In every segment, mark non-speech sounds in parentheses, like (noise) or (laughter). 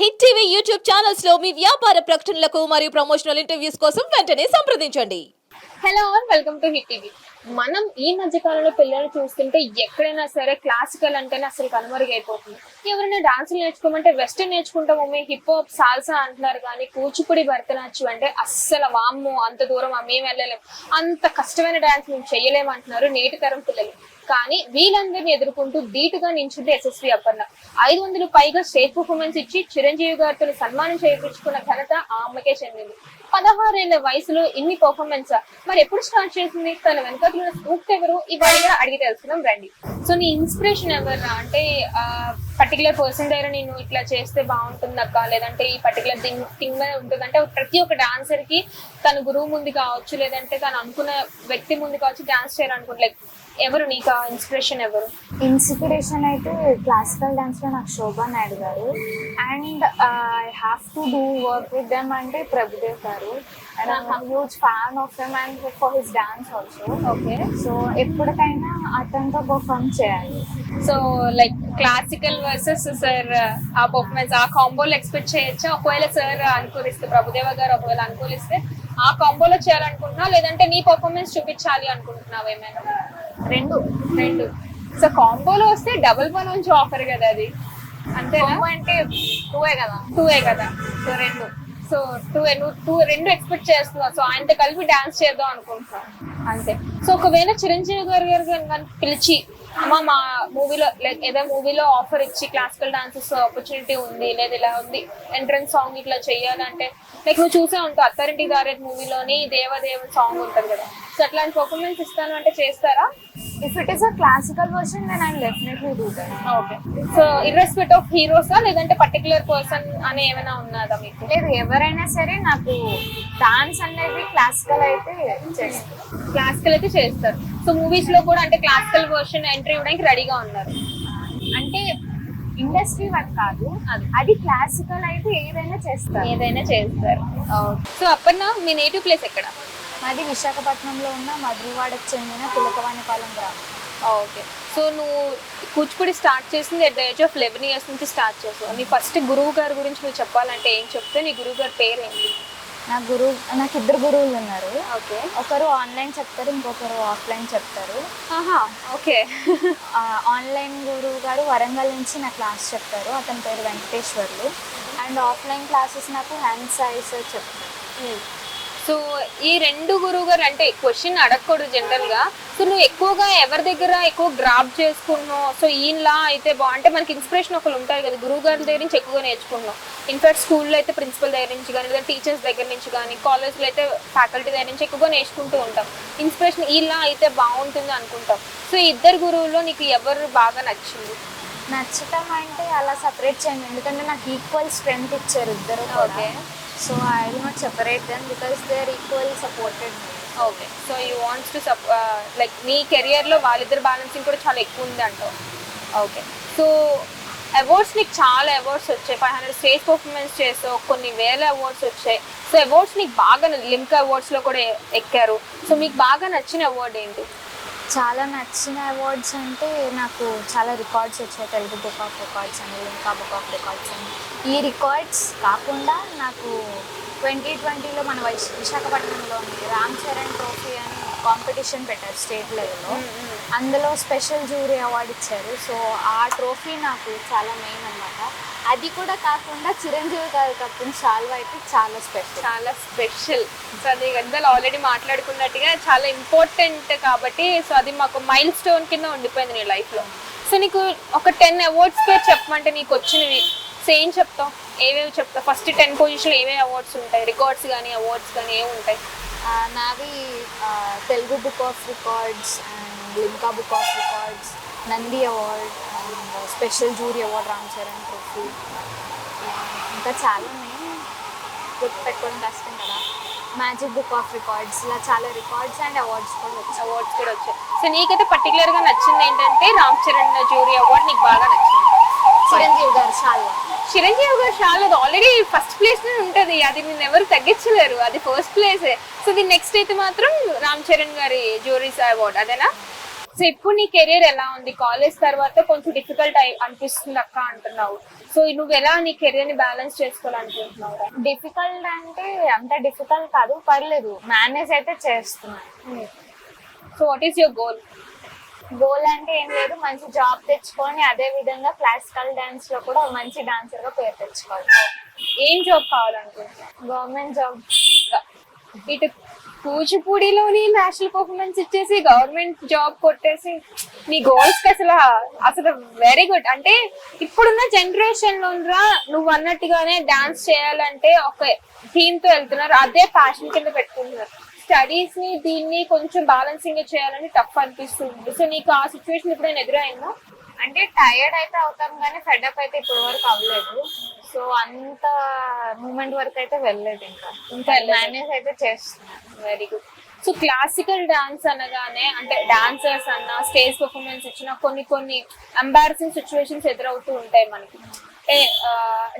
Hit TV YouTube ఛానల్స్లో మీ వ్యాపార ప్రకటనలకు మరియు ప్రమోషనల్ ఇంటర్వ్యూస్ కోసం వెంటనే సంప్రదించండి. Hello welcome to hit TV మనం ఈ మధ్య కాలంలో పిల్లలు చూస్తుంటే ఎక్కడైనా సరే క్లాసికల్ అంటేనే అసలు కనుమరుగైపోతుంది. ఎవరైనా డాన్సులు నేర్చుకోమంటే వెస్టర్న్ నేర్చుకుంటాము హిప్ హాప్ సాల్సా అంటున్నారు కానీ కూచిపూడి భరతనాట్యం అంటే అస్సలు వామ్మో అంత దూరం మేము వెళ్ళలేము అంత కష్టమైన డాన్స్ మేము చెయ్యలేము అంటున్నారు నేటి తరం పిల్లలు. కానీ వీళ్ళందరినీ ఎదుర్కొంటూ ధీటుగా నించుంటే యశస్వి అప్పన్న ఐదు వందలు పైగా స్టేజ్ పర్ఫార్మెన్స్ ఇచ్చి చిరంజీవి గారితో సన్మానం చేయించుకున్న ఘనత ఆ అమ్మకే చెందింది. పదహారేళ్ళ వయసులో ఇన్ని పర్ఫార్మెన్స్ మరి ఎప్పుడు స్టార్ట్ చేసింది? తన వెనుక ఉన్న స్ఫూర్తి ఎవరు? ఇవాళ అడిగి తెలుసుకుందాం రండి. సో నీ ఇన్స్పిరేషన్ ఎవరు అంటే పర్టికులర్ పర్సన్ దగ్గర నేను ఇట్లా చేస్తే బాగుంటుంది అక్క లేదంటే ఈ పర్టికులర్ థింగ్ థింగ్ మీద ఉంటుంది అంటే ప్రతి ఒక్క డాన్సర్కి తన గురువు ముందు కావచ్చు లేదంటే తను అనుకున్న వ్యక్తి ముందు కావచ్చు డాన్స్ చేయాలనుకుంటే లైక్ ఎవరు నీకు ఇన్స్పిరేషన్ ఎవరు? ఇన్స్పిరేషన్ అయితే క్లాసికల్ డాన్స్లో నాకు శోభా నాయుడు గారు. And I have to do work with them అంటే ప్రభుదేవ్ గారు. And I'm huge fan of them and for his dance also okay. So ఎప్పటికైనా అతనితో పర్ఫామ్ చేయాలి. So like classical versus sir ఆ పర్ఫార్మెన్స్ ఆ కాంబోలో ఎక్స్పెక్ట్ చేయొచ్చా? ఒకవేళ సార్ అనుకూలిస్తే ప్రభుదేవ గారు ఒకవేళ అనుకూలిస్తే ఆ కాంబోలో చేయాలనుకుంటున్నావు? లేదంటే నీ పర్ఫార్మెన్స్ చూపించాలి అనుకుంటున్నావు ఏమైనా? రెండు రెండు. సో కాంబోలో వస్తే డబుల్ పని నుంచి ఆఫర్ కదా అది. అంతేనా? అంటే టూవే కదా? టూ ఏ కదా? సో రెండు. సో టూ నువ్వు టూ రెండు ఎక్స్పెక్ట్ చేస్తున్నావు. సో ఆయనతో కలిపి డాన్స్ చేద్దాం అనుకుంటున్నావు. అంతే. సో ఒకవేళ చిరంజీవి గారు గారు పిలిచి అమ్మ మా మూవీలో లైక్ ఏదో మూవీలో ఆఫర్ ఇచ్చి క్లాసికల్ డాన్సెస్ ఆపర్చునిటీ ఉంది లేదా ఇలా ఉంది ఎంట్రన్స్ సాంగ్ ఇట్లా చెయ్యాలంటే లైక్ నువ్వు చూసే ఉంటావు అత్తారింటి దారేట్ మూవీలోని దేవదేవుని సాంగ్ ఉంటుంది కదా. సో అట్లాంటి పర్ఫార్మెన్స్ ఇస్తాను అంటే చేస్తారా? If it is a classical version then I definitely do okay so irrespect of హీరోసా లేదంటే పర్టికులర్ పర్సన్ అని ఏమైనా ఉన్నదా మీకు? లేదు ఎవరైనా సరే నాకు డాన్స్ అనేది క్లాసికల్ అయితే చేస్తాను క్లాసికల్ అయితే చేస్తారు. సో మూవీస్లో కూడా అంటే క్లాసికల్ వర్షన్ ఎంట్రీ ఇవ్వడానికి రెడీగా ఉన్నారు. అంటే ఇండస్ట్రీ వర్క్ కాదు. అది. క్లాసికల్ అయితే ఏదైనా చేస్తారు. ఏదైనా చేస్తారు. సో అప్పన్న మీ నేటివ్ ప్లేస్ ఎక్కడ? మాది విశాఖపట్నంలో ఉన్న మధురవాడకు చెందిన తిలకవాణిపాలెం గ్రామం. ఓకే. సో నువ్వు కూచిపూడి స్టార్ట్ చేసింది at the age of eleven years నుంచి స్టార్ట్ చేసావు. నీ ఫస్ట్ గురువు గారి గురించి నువ్వు చెప్పాలంటే ఏం చెప్తే నీ గురువు గారి పేరు ఏంటి నా గురువు నాకు ఇద్దరు గురువులు ఉన్నారు. ఓకే. ఒకరు ఆన్లైన్ చెప్తారు ఇంకొకరు ఆఫ్లైన్ చెప్తారు. ఆహా ఓకే. ఆన్లైన్ గురువు గారు వరంగల్ నుంచి నా క్లాస్ చెప్తారు. అతని పేరు వెంకటేశ్వర్లు. అండ్ ఆఫ్లైన్ క్లాసెస్ నాకు హ్యాండ్ సైజ్ చెప్తారు. సో ఈ రెండు గురువు గారు అంటే క్వశ్చన్ అడగకూడదు జనరల్గా. సో నువ్వు ఎక్కువగా ఎవరి దగ్గర ఎక్కువ గ్రాప్ చేసుకున్నావు? సో ఈయనలా అయితే బా అంటే మనకి ఇన్స్పిరేషన్ ఒకరు ఉంటారు కదా గురువు గారి దగ్గర నుంచి ఎక్కువగా నేర్చుకున్నావు. ఇన్ఫాక్ట్ స్కూల్లో అయితే ప్రిన్సిపల్ దగ్గర నుంచి కానీ లేదా టీచర్స్ దగ్గర నుంచి కానీ కాలేజ్లో అయితే ఫ్యాకల్టీ దగ్గర నుంచి ఎక్కువగా నేర్చుకుంటూ ఉంటాం. ఇన్స్పిరేషన్ ఇలా అయితే బాగుంటుంది అనుకుంటాం. సో ఇద్దరు గురువుల్లో నీకు ఎవరు బాగా నచ్చింది? నచ్చటం అంటే అలా సపరేట్ చేయండి ఎందుకంటే నాకు ఈక్వల్ స్ట్రెంగ్త్ ఇచ్చారు ఇద్దరు okay. So I will not separate them because they are equal supported okay so you wants to sup like నీ కెరియర్లో వాళ్ళిద్దరు బ్యాలెన్సింగ్ కూడా చాలా ఎక్కువ ఉంది అంటావు ఓకే సో అవార్డ్స్ నీకు చాలా అవార్డ్స్ వచ్చాయి. ఫైవ్ హండ్రెడ్ స్టేజ్ పర్ఫార్మెన్స్ చేసావు. కొన్ని వేల అవార్డ్స్ వచ్చాయి. సో అవార్డ్స్ నీకు బాగా లింక్ అవార్డ్స్లో కూడా ఎక్కారు. సో మీకు బాగా నచ్చిన అవార్డ్ ఏంటి? చాలా నచ్చిన అవార్డ్స్ అంటే నాకు చాలా రికార్డ్స్ వచ్చాయి. తెలుగు బుక్ ఆఫ్ రికార్డ్స్ అని లింకా బుక్ ఆఫ్ రికార్డ్స్ అని. ఈ రికార్డ్స్ కాకుండా నాకు ట్వంటీ ట్వంటీలో మన వైశ విశాఖపట్నంలోని రామ్ చరణ్ ట్రోఫీ అని కాంపిటీషన్ పెట్టారు స్టేట్ లెవెల్లో అందులో స్పెషల్ జ్యూరీ అవార్డు ఇచ్చారు. సో ఆ ట్రోఫీ నాకు చాలా మెయిన్ అన్నమాట. అది కూడా కాకుండా చిరంజీవి గారు కప్పిన షాల్వా అయితే చాలా స్పెషల్. చాలా స్పెషల్. సో అది గద్దలు ఆల్రెడీ మాట్లాడుకున్నట్టుగా చాలా ఇంపార్టెంట్ కాబట్టి సో అది మాకు మైల్ స్టోన్ కింద ఉండిపోయింది నీ లైఫ్లో సో నీకు ఒక టెన్ అవార్డ్స్ పేరు చెప్పమంటే నీకు వచ్చినవి. సో ఏం చెప్తావు? ఏవేవి చెప్తావు? ఫస్ట్ టెన్ పొజిషన్ ఏవేవి అవార్డ్స్ ఉంటాయి? రికార్డ్స్ కానీ అవార్డ్స్ కానీ ఏమి ఉంటాయి? నావి Telugu book of records and Limca book of records Nandi award special jury award Ram Charan trophy. ఇంకా చాలా ఉన్నాయి. గుర్తు పెట్టుకోవడం కష్టం కదా. మ్యాజిక్ బుక్ ఆఫ్ రికార్డ్స్ ఇలా చాలా రికార్డ్స్ అండ్ అవార్డ్స్ కూడా వచ్చాయి. అవార్డ్స్ కూడా వచ్చాయి. సో నీకైతే పర్టికులర్గా నచ్చింది ఏంటంటే రామ్ చరణ్ జ్యూరీ అవార్డ్ నీకు బాగా నచ్చింది. చిరంజీవి గారు చాలా చిరంజీవి గారు చాలా ఆల్రెడీ ఫస్ట్ ప్లేస్ ఉంటది. అది నేను ఎవరు తగ్గించలేరు. అది first place so the next అయితే మాత్రం రామ్ చరణ్ గారి జ్యూరీస్ అవార్డ్ అదేనా? సో ఇప్పుడు నీ కెరీర్ ఎలా ఉంది? కాలేజ్ తర్వాత కొంచెం డిఫికల్ట్ అనిపిస్తుంది అక్క అంటున్నావు. సో నువ్వు ఎలా నీ కెరీర్ని బ్యాలెన్స్ చేసుకోవాలనుకుంటున్నావు డిఫికల్ట్ అంటే అంత డిఫికల్ట్ కాదు పర్లేదు. మేనేజ్ అయితే చేస్తున్నాను so what is your goal goal అంటే ఏం లేదు మంచి జాబ్ తెచ్చుకొని అదే విధంగా క్లాసికల్ డాన్స్లో కూడా మంచి డాన్సర్గా పేరు తెచ్చుకోవాలి. ఏం జాబ్ కావాలనుకుంటున్నావు? గవర్నమెంట్ జాబ్ ఇటు కూచిపూడిలోని నేషనల్ పర్ఫార్మెన్స్ ఇచ్చేసి గవర్నమెంట్ జాబ్ కొట్టేసి నీ గోల్స్కి అసలు అసలు వెరీ గుడ్ అంటే ఇప్పుడున్న జనరేషన్లో నువ్వు అన్నట్టుగానే డాన్స్ చేయాలంటే ఒక థీమ్తో వెళ్తున్నారు. అదే ప్యాషన్ కింద పెట్టుకుంటున్నారు. స్టడీస్ని దీన్ని కొంచెం బ్యాలెన్సింగ్ చేయాలని టఫ్ అనిపిస్తుంది. సో నీకు ఆ సిచ్యువేషన్ ఎప్పుడైనా ఎదురైందా? అంటే టైర్డ్ అయితే అవుతాం కానీ ఫెడప్ అయితే ఇప్పటి వరకు అవ్వలేదు. సో అంత మూమెంట్ వరకు అయితే వెళ్ళలేదు ఇంకా. ఇంకా. మేనేజ్ అయితే చేస్తున్నాను. Very good so classical dance అనగానే అంటే డాన్సర్స్ అన్న స్టేజ్ పర్ఫార్మెన్స్ ఇచ్చిన కొన్ని కొన్ని ఎంబారసింగ్ సిచ్యువేషన్స్ ఎదురవుతూ ఉంటాయి మనకి. అంటే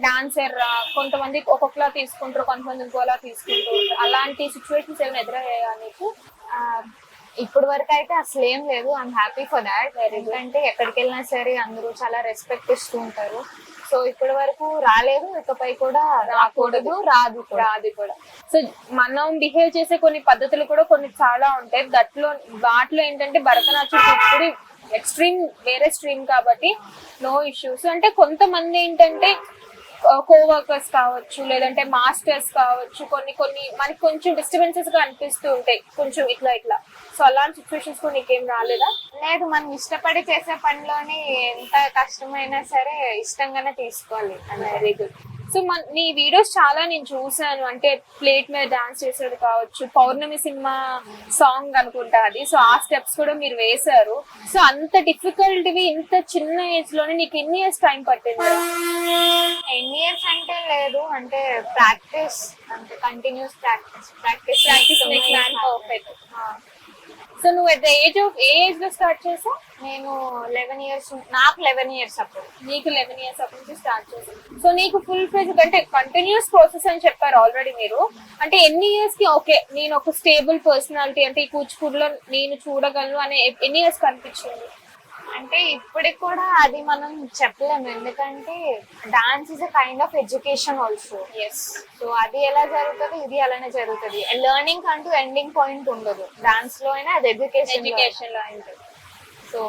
డాన్సర్ కొంతమంది ఒక్కొక్కలా తీసుకుంటారు కొంతమంది ఇంకోలా తీసుకుంటూ ఉంటారు అలాంటి సిచ్యువేషన్స్ ఏమైనా ఎదురయ్యాయా నీకు? ఇప్పుడు వరకు అయితే అసలు ఏం లేదు ఐఎమ్ హ్యాపీ ఫర్ దాట్ ఎందుకంటే ఎక్కడికి వెళ్ళినా సరే అందరూ చాలా రెస్పెక్ట్ ఇస్తూ ఉంటారు. సో ఇప్పటి వరకు రాలేదు ఇకపై కూడా రాకూడదు రాదు రాదు కూడా. సో మనం బిహేవ్ చేసే కొన్ని పద్ధతులు కూడా కొన్ని చాలా ఉంటాయి. దట్లో వాటిలో ఏంటంటే భరతనాట్యం ఇప్పుడు ఎక్స్ట్రీమ్ వేరే స్ట్రీమ్ కాబట్టి నో ఇష్యూస్ అంటే కొంతమంది ఏంటంటే కోవర్కర్స్ కావచ్చు లేదంటే మాస్టర్స్ కావచ్చు కొన్ని కొన్ని మనకి కొంచెం డిస్టర్బెన్సెస్గా అనిపిస్తూ ఉంటాయి. కొంచెం ఇట్లా ఇట్లా. సో అలాంటి సిచ్యువేషన్స్ కూడా నీకేం రాలేదా? లేదు మనం ఇష్టపడి చేసే పనిలోని ఎంత కష్టమైనా సరే ఇష్టంగానే తీసుకోవాలి. వెరీ గుడ్ సో మన నీ వీడియోస్ చాలా నేను చూసాను అంటే ప్లేట్ మీద డాన్స్ చేసేది కావచ్చు పౌర్ణమి సినిమా సాంగ్ అనుకుంటా అది. సో ఆ స్టెప్స్ కూడా మీరు వేశారు. సో అంత డిఫికల్ట్వి ఇంత చిన్న ఏజ్లోనే నీకు ఎన్ని ఇయర్స్ టైం పట్టింది? ఎన్ని ఇయర్స్ అంటే లేదు. అంటే ప్రాక్టీస్ అంటే continuous practice practice practice perfect so నువ్వు at the age of a ఏజ్లో స్టార్ట్ చేసా నేను లెవెన్ ఇయర్స్ నాకు లెవెన్ ఇయర్స్ అప్పుడు. నీకు లెవెన్ ఇయర్స్ అప్పుడు నుంచి స్టార్ట్ చేసాను సో నీకు ఫుల్ ఫేజ్ అంటే కంటిన్యూస్ ప్రాసెస్ అని చెప్పారు ఆల్రెడీ మీరు. అంటే ఎన్ని ఇయర్స్కి ఓకే నేను ఒక స్టేబుల్ పర్సనాలిటీ అంటే ఈ కూచిపూడిలో నేను చూడగలను అనే ఎన్ని ఇయర్స్ కనిపించింది? అంటే ఇప్పటికి కూడా అది మనం చెప్పలేము. ఎందుకంటే dance is a kind of education also yes so అది ఎలా జరుగుతుంది? ఇది అలానే జరుగుతుంది. లెర్నింగ్ అంటూ ఎండింగ్ పాయింట్ ఉండదు. డాన్స్లో అయినా అది ఎడ్యుకేషన్ ఎడ్యుకేషన్లో సో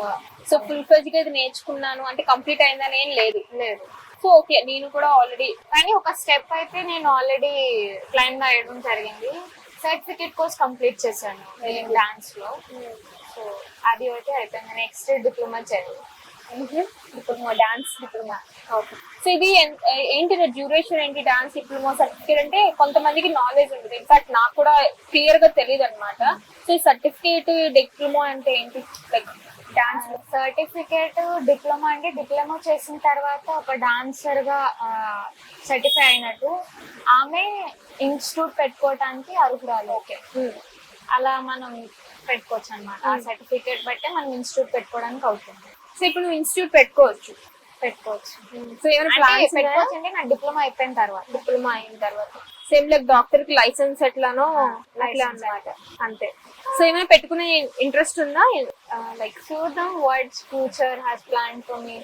సో ఫుల్ ఫేజ్గా ఇది నేర్చుకున్నాను. అంటే కంప్లీట్ అయిందని ఏం లేదు. లేదు. సో ఓకే నేను కూడా ఆల్రెడీ కానీ ఒక స్టెప్ అయితే నేను ఆల్రెడీ క్లైమ్ అయ్యడం జరిగింది. సర్టిఫికేట్ కోర్స్ కంప్లీట్ చేశాను డాన్స్లో. సో అది అయితే అయిపోయింది. నెక్స్ట్ డిప్లొమా చదివి. Diploma dance diploma okay. So ఇది ఏంటి డ్యూరేషన్ ఏంటి డాన్స్ డిప్లొమా సర్టిఫికేట్ అంటే కొంతమందికి నాలెడ్జ్ ఉంటుంది. ఇన్ఫాక్ట్ నాకు కూడా క్లియర్గా తెలియదు అనమాట సో ఈ సర్టిఫికేట్ డిప్లొమా అంటే ఏంటి? లైక్ డాన్స్ సర్టిఫికేట్ డిప్లొమా అంటే డిప్లొమా చేసిన తర్వాత ఒక డాన్సర్గా సర్టిఫై అయినట్టు ఆమె ఇన్స్టిట్యూట్ పెట్టుకోవటానికి అర్హురాలు. ఓకే. అలా మనం పెట్టుకోవచ్చు అనమాట ఆ సర్టిఫికేట్ బట్టే మనం ఇన్స్టిట్యూట్ పెట్టుకోవడానికి అవుతుంది. సో ఇప్పుడు నువ్వు ఇన్స్టిట్యూట్ పెట్టుకోవచ్చు. పెట్టుకోవచ్చు. సో ఏమైనా ప్లాన్స్ పెట్టుకోవచ్చు అంటే నాకు డిప్లొమా అయిపోయిన తర్వాత. డిప్లొమా అయిన తర్వాత. సేమ్ లైక్ డాక్టర్కి లైసెన్స్ ఎట్లానో అట్లా అన్నమాట. అంతే. సో ఏమైనా పెట్టుకునే ఇంట్రెస్ట్ ఉందా? లైక్ చూద్దాం what's future has plan for me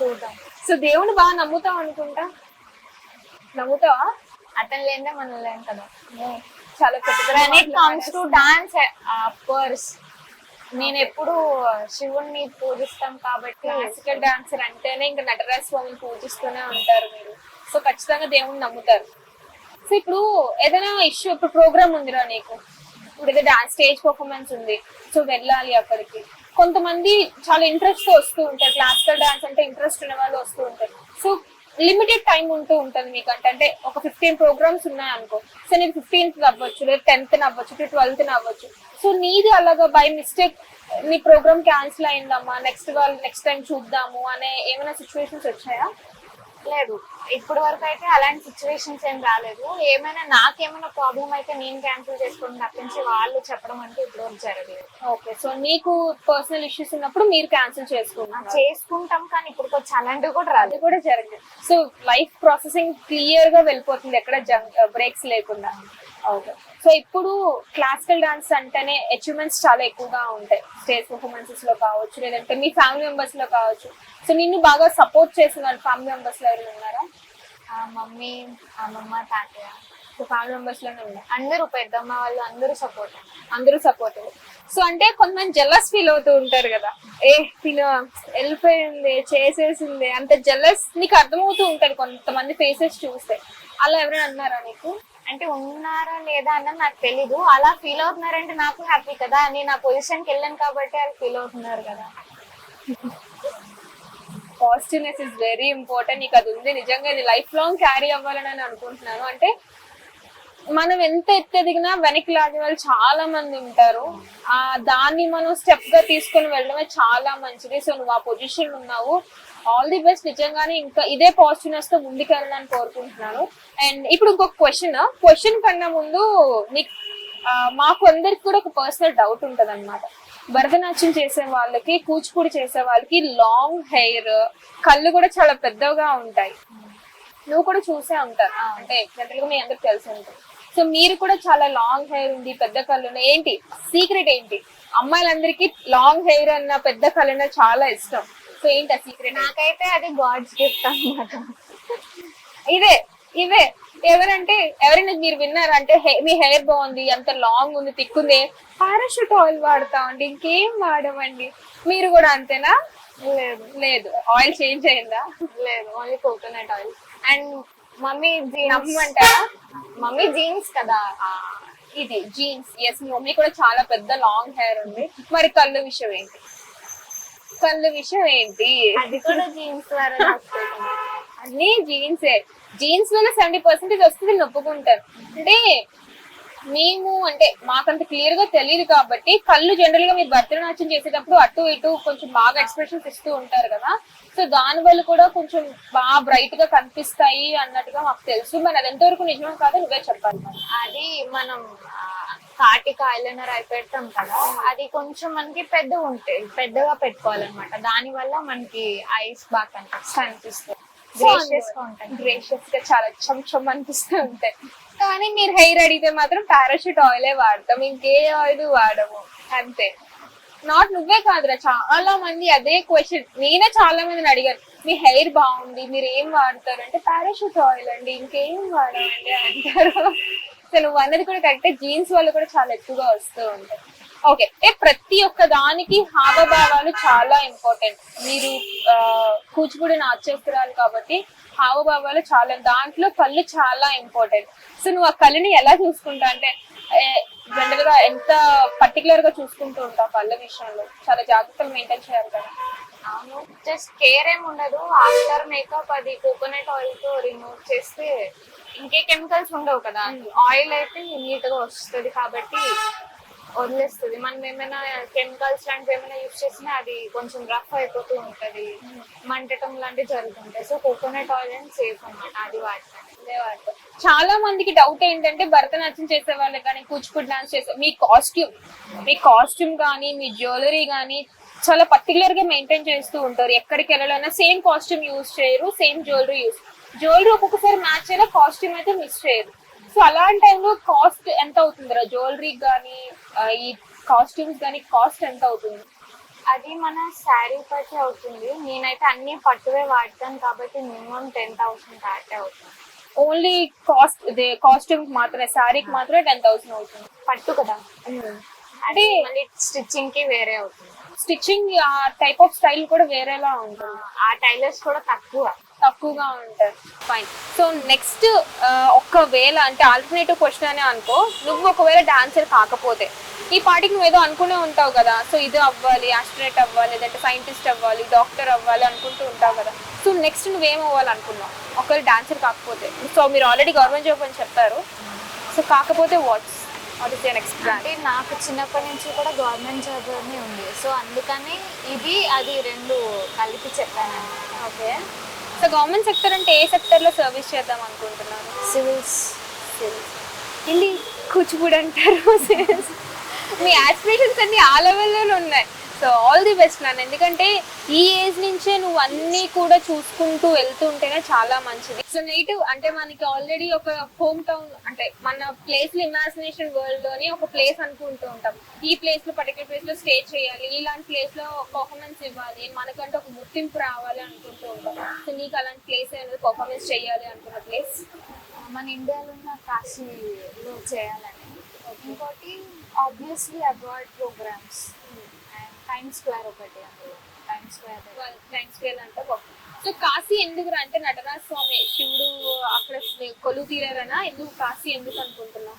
చూద్దాం. సో దేవుని బాగా నమ్ముతావు అనుకుంటా? నమ్ముతావా? అతను లేదే మనం లేం కదా. చాలా పెద్ద when it comes to dance course నేను ఎప్పుడు శివుణ్ణి పూజిస్తాం కాబట్టి క్లాసికల్ డాన్సర్ అంటేనే ఇంకా నటరాజ స్వామిని పూజిస్తూనే ఉంటారు మీరు. సో ఖచ్చితంగా దేవుని నమ్ముతారు. సో ఇప్పుడు ఏదైనా ఇష్యూ ఇప్పుడు ప్రోగ్రామ్ ఉందిరా నీకు. ఇప్పుడు ఏదో డాన్స్ స్టేజ్ పర్ఫార్మెన్స్ ఉంది. సో వెళ్ళాలి అక్కడికి. కొంతమంది చాలా ఇంట్రెస్ట్తో వస్తూ ఉంటారు. క్లాసికల్ డాన్స్ అంటే ఇంట్రెస్ట్ ఉన్న వాళ్ళు వస్తూ ఉంటారు. సో లిమిటెడ్ టైం ఉంటూ ఉంటుంది మీకు అంటే అంటే ఒక ఫిఫ్టీన్ ప్రోగ్రామ్స్ ఉన్నాయి అనుకో సో నీకు ఫిఫ్టీన్త్ అవ్వచ్చు లేదా టెన్త్ అవ్వచ్చు ట్వెల్త్ అవ్వచ్చు సో నీది అలాగా బై మిస్టేక్ నీ ప్రోగ్రామ్ క్యాన్సిల్ అయిందమ్మా. నెక్స్ట్ వాళ్ళు నెక్స్ట్ టైం చూద్దాము అనే ఏమైనా సిచ్యువేషన్స్ వచ్చాయా? లేదు. ఇప్పటి వరకు అయితే అలాంటి సిచ్యువేషన్స్ ఏం రాలేదు. ఏమైనా నాకేమైనా ప్రాబ్లం అయితే నేను క్యాన్సిల్ చేసుకోవడం తప్పించి వాళ్ళు చెప్పడం అంటే ఇప్పటి వరకు జరగలేదు. ఓకే సో నీకు పర్సనల్ ఇష్యూస్ ఉన్నప్పుడు మీరు క్యాన్సిల్ చేసుకున్నారు చేసుకుంటాం కానీ ఇప్పుడు కొంచెం అలాంటివి కూడా అది కూడా జరిగింది సో లైఫ్ ప్రాసెసింగ్ క్లియర్గా వెళ్ళిపోతుంది. ఎక్కడ బ్రేక్స్ లేకుండా. ఓకే సో ఇప్పుడు క్లాసికల్ డాన్స్ అంటేనే అచీవ్మెంట్స్ చాలా ఎక్కువగా ఉంటాయి. స్టేజ్ పర్ఫార్మెన్సెస్లో కావచ్చు లేదంటే మీ ఫ్యామిలీ మెంబర్స్లో కావచ్చు. సో నిన్ను బాగా సపోర్ట్ చేసిన వాళ్ళు ఫ్యామిలీ మెంబర్స్లో ఎవరైనా ఉన్నారా? మమ్మీ అమ్మమ్మ తాతయ్య సో ఫ్యామిలీ మెంబర్స్లోనే ఉన్నారు అందరూ పెద్దమ్మ వాళ్ళు అందరూ సపోర్ట్ అందరూ సపోర్ట్ సో అంటే కొంతమంది జెల్లస్ ఫీల్ అవుతూ ఉంటారు కదా. ఏ తిన వెళ్ళిపోయింది చేసేసింది అంత జెల్లస్ నీకు అర్థమవుతూ ఉంటారు కొంతమంది ఫేసెస్ చూస్తే. అలా ఎవరైనా అన్నారా నీకు? అంటే ఉన్నారా లేదా అన్నది నాకు తెలీదు. అలా ఫీల్ అవుతున్నారంటే నాకు హ్యాపీ కదా. నేను ఆ పొజిషన్కి వెళ్ళాను కాబట్టి వాళ్ళు ఫీల్ అవుతున్నారు కదా. పాజిటివ్నెస్ ఇస్ వెరీ ఇంపార్టెంట్ నీకు అది ఉంది. నిజంగా ఇది లైఫ్ లాంగ్ క్యారీ అవ్వాలని అని అనుకుంటున్నాను. అంటే మనం ఎంత ఎత్తెదిగినా వెనక్కి లాగే వాళ్ళు చాలా మంది ఉంటారు. ఆ దాన్ని మనం స్టెప్గా తీసుకొని వెళ్ళడమే చాలా మంచిది. సో నువ్వు ఆ పొజిషన్ ఉన్నావు. ఆల్ ది బెస్ట్ నిజంగానే ఇంకా ఇదే పాజిటివ్నెస్తో ముందుకు వెళ్ళాలని కోరుకుంటున్నాను. అండ్ ఇప్పుడు ఇంకొక క్వశ్చన్ క్వశ్చన్ కన్నా ముందు నీకు మాకు అందరికి కూడా ఒక పర్సనల్ డౌట్ ఉంటది అనమాట భరతనాట్యం చేసే వాళ్ళకి కూచిపూడి చేసే వాళ్ళకి లాంగ్ హెయిర్ కళ్ళు కూడా చాలా పెద్దగా ఉంటాయి. నువ్వు కూడా చూసే ఉంటారు అంటే జనరల్గా మీ అందరికి తెలిసి ఉంటుంది. సో మీరు కూడా చాలా లాంగ్ హెయిర్ ఉంది పెద్ద కళ్ళు ఏంటి? సీక్రెట్ ఏంటి? అమ్మాయిలందరికీ లాంగ్ హెయిర్ అన్న పెద్ద కళ్ళు అన్న చాలా ఇష్టం. సో ఏంటి ఆ సీక్రెట్ నాకైతే అది గాడ్స్ గిఫ్ట్ అన్నమాట. ఇదే ఇవే ఎవరంటే ఎవరైనా మీరు విన్నారంటే హె- మీ హెయిర్ బాగుంది అంత లాంగ్ ఉంది తిక్కుంది. పారాషూట్ ఆయిల్ వాడతామండి ఇంకేం వాడమండి? మీరు కూడా అంతేనా? లేదు. లేదు. ఆయిల్ చేంజ్ అయిందా? లేదు. Only coconut oil and mummy genes. నమ్మంటారా mummy genes కదా. ఇది జీన్స్. ఎస్ మీ మమ్మీ కూడా చాలా పెద్ద లాంగ్ హెయిర్ ఉంది. మరి కళ్ళు విషయం ఏంటి? కళ్ళు విషయం ఏంటి? అది కూడా జీన్స్ ద్వారా అన్ని జీన్సే. జీన్స్ వల్ల సెవెంటీ పర్సెంటేజ్ వస్తుంది నేను ఒప్పుకుంటాను అంటే మేము అంటే మాకంత క్లియర్గా తెలియదు కాబట్టి కళ్ళు జనరల్గా మీరు భరతనాట్యం చేసేటప్పుడు అటు ఇటు కొంచెం బాగా ఎక్స్ప్రెషన్స్ ఇస్తూ ఉంటారు కదా. సో దాని వల్ల కూడా కొంచెం బాగా బ్రైట్గా కనిపిస్తాయి అన్నట్టుగా మాకు తెలుసు. మరి అది ఎంతవరకు నిజమో కాదో నువ్వే చెప్పాలి. అది మనం కాటిక ఐలైనర్ అయి పెడతాం కదా. అది కొంచెం మనకి పెద్దగా ఉంటాయి పెద్దగా పెట్టుకోవాలన్నమాట. దాని వల్ల మనకి ఐస్ బాగా కనిపిస్తాయి. కనిపిస్తుంది Gracious గా ఉంటాయి. గ్రేషియస్గా చాలా చమ్ అనిపిస్తూ ఉంటాయి. కానీ మీరు హెయిర్ అడిగితే మాత్రం పారాషూట్ ఆయిలే వాడతాం. ఇంకే ఆయిల్ వాడము. అంతే. నాట్ నువ్వే కాదురా. చాలా మంది అదే క్వశ్చన్ నేనే చాలా మందిని అడిగాను. మీ హెయిర్ బాగుంది మీరు ఏం వాడతారు? అంటే పారాషూట్ ఆయిల్ అండి. ఇంకేం వాడమండి? అంటారు. సో నువ్వు అన్నది కూడా కరెక్టే. జీన్స్ వల్ల కూడా చాలా ఎక్కువగా వస్తూ ఉంటాయి. ఓకే. ఏ ప్రతి ఒక్క దానికి హావభావాలు చాలా ఇంపార్టెంట్ మీరు కూచిపూడి నాట్యస్తురాలు కాబట్టి హావభావాలు చాలా దాంట్లో కళ్ళు చాలా ఇంపార్టెంట్ సో నువ్వు ఆ కళ్ళని ఎలా చూసుకుంటా? అంటే జనరల్గా ఎంత పర్టికులర్గా చూసుకుంటూ ఉంటావు కళ్ళ విషయంలో? చాలా జాగ్రత్తలు మెయింటైన్ చేయాలి కదా. అవును. జస్ట్ కేర్ ఏం ఉండదు. ఆఫ్టర్ మేకప్ అది కోకోనట్ ఆయిల్తో రిమూవ్ చేస్తే ఇంకే కెమికల్స్ ఉండవు కదా. ఆయిల్ అయితే నీట్గా వస్తుంది కాబట్టి వదిలేస్తుంది. మనం ఏమైనా కెమికల్స్ లాంటివి ఏమైనా యూజ్ చేసినా అది కొంచెం రఫ్ అయిపోతూ ఉంటుంది. మంటటం లాంటివి జరుగుతుంటాయి. సో కోకోనట్ ఆయిల్ అని సేఫ్ అనమాట అది వాడతాను అదే వాడతాం. చాలా మందికి డౌట్ ఏంటంటే భరతనాట్యం చేసే వాళ్ళు కానీ కూచిపూడి డాన్స్ చేసే మీ కాస్ట్యూమ్ మీ కాస్ట్యూమ్ కానీ మీ జ్యువెలరీ కానీ చాలా పర్టికులర్గా మెయింటైన్ చేస్తూ ఉంటారు. ఎక్కడికి వెళ్ళాలన్నా సేమ్ కాస్ట్యూమ్ యూజ్ చేయరు సేమ్ జ్యువెలరీ యూజ్ జ్యువెలరీ ఒక్కొక్కసారి మ్యాచ్ అయినా కాస్ట్యూమ్ అయితే మిస్ చేయరు. సో అలాంటి టైంలో కాస్ట్ ఎంత అవుతుందిరా జ్యువెలరీ కానీ ఈ కాస్ట్యూమ్స్ కానీ కాస్ట్ ఎంత అవుతుంది? అది మన శారీ బట్టి అవుతుంది. నేనైతే అన్ని పట్టువే వాడతాను కాబట్టి మినిమం టెన్ థౌసండ్ దాటే అవుతుంది. ఓన్లీ కాస్ట్ ఇదే కాస్ట్యూమ్ మాత్రమే శారీకి మాత్రమే టెన్ థౌసండ్ అవుతుంది. పట్టు కదా? అంటే మళ్ళీ స్టిచ్చింగ్కి వేరే అవుతుంది. స్టిచ్చింగ్ ఆ టైప్ ఆఫ్ స్టైల్ కూడా వేరేలా ఉంటుంది. ఆ టైలర్స్ కూడా తక్కువ. తక్కువగా ఉంటారు ఫైన్ సో నెక్స్ట్ ఒక్కవేళ అంటే ఆల్టర్నేటివ్ క్వశ్చన్ అనే అనుకో నువ్వు ఒకవేళ డాన్సర్ కాకపోతే ఈ పాటికి నువ్వు ఏదో అనుకునే ఉంటావు కదా. సో ఇది అవ్వాలి ఆస్ట్రేట్ అవ్వాలి లేదంటే సైంటిస్ట్ అవ్వాలి డాక్టర్ అవ్వాలి అనుకుంటూ ఉంటావు కదా. సో నెక్స్ట్ నువ్వేం అవ్వాలి అనుకున్నావు ఒకవేళ డాన్సర్ కాకపోతే. సో మీరు ఆల్రెడీ గవర్నమెంట్ జాబ్ అని చెప్పారు. సో కాకపోతే వాట్స్ ఇస్ నెక్స్ట్ అంటే నాకు చిన్నప్పటి నుంచి కూడా గవర్నమెంట్ జాబ్ ఉంది. సో అందుకని ఇది అది రెండు కలిపి చెప్పాను. ఓకే సో గవర్నమెంట్ సెక్టర్ అంటే ఏ సెక్టర్లో సర్వీస్ చేద్దాం అనుకుంటున్నారు? సివిల్స్ వెళ్ళి కూచిపూడి అంటారు. (laughs) మీ ఆస్పిరేషన్స్ అన్ని ఆ లెవెల్లోనే ఉన్నాయి. సో ఆల్ ది బెస్ట్ నాన్న. ఎందుకంటే ఈ ఏజ్ నుంచే నువ్వు అన్ని కూడా చూసుకుంటూ వెళ్తూ ఉంటేనే చాలా మంచిది. సో నెగిటివ్ అంటే మనకి ఆల్రెడీ ఒక హోమ్ టౌన్ అంటే మన ప్లేస్లో ఇమాజినేషన్ వరల్డ్లోని ఒక ప్లేస్ అనుకుంటూ ఉంటాం. ఈ ప్లేస్లో పర్టికులర్ ప్లేస్లో స్టే చేయాలి. ఇలాంటి ప్లేస్లో పర్ఫార్మెన్స్ ఇవ్వాలి. మనకంటే ఒక గుర్తింపు రావాలి అనుకుంటూ ఉంటాం. సో నీకు అలాంటి ప్లేస్ అనేది పర్ఫార్మెన్స్ చేయాలి అనుకున్న ప్లేస్ మన ఇండియాలో ఉన్న కాశీలో చేయాలని ఇంకోటి obviously abroad programs time square ఒకటి టైమ్ స్క్వేర్ థ్యాంక్స్ అంటే సో కాశీ ఎందుకు అంటే నటరాజ స్వామి శివుడు అక్కడ కొలువు తీరారనా? ఎందుకు కాశీ ఎందుకు అనుకుంటున్నావు?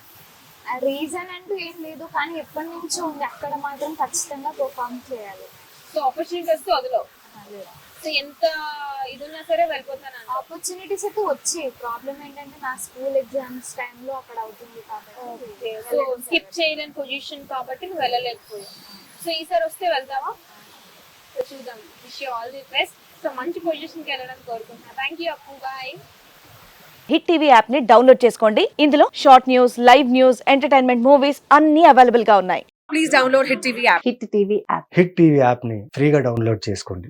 రీజన్ అంటూ ఏం లేదు కానీ ఎప్పటి నుంచో ఉంది. అక్కడ మాత్రం ఖచ్చితంగా పర్ఫామ్ చేయాలి. సో ఆపర్చునిటీ వస్తే వదలవు. సో ఎంత ఇది ఉన్నా సరే వెళ్ళిపోతాను ఆపర్చునిటీస్ అయితే వచ్చాయి. ప్రాబ్లం ఏంటంటే నా స్కూల్ ఎగ్జామ్స్ టైంలో అక్కడ అవుతుంది కాబట్టి. సో స్కిప్ చేయలేని పొజిషన్ కాబట్టి నువ్వు వెళ్ళలేకపోయావు. సో ఈసారి వస్తే వెళ్తావా? సో చూద్దాం. Wish all the best so మంచి పొజిషన్కి వెళ్ళడానికి కోరుకుంటున్నా. థ్యాంక్ యూ అప్పు బాయ్ హిట్ టీవీ యాప్ని డౌన్లోడ్ చేసుకోండి. ఇందులో short news live news entertainment movies అన్ని అవైలబుల్గా ఉన్నాయి. Please download Hit TV app. Hit TV app Hit TV యాప్ని ఫ్రీగా డౌన్లోడ్ చేసుకోండి.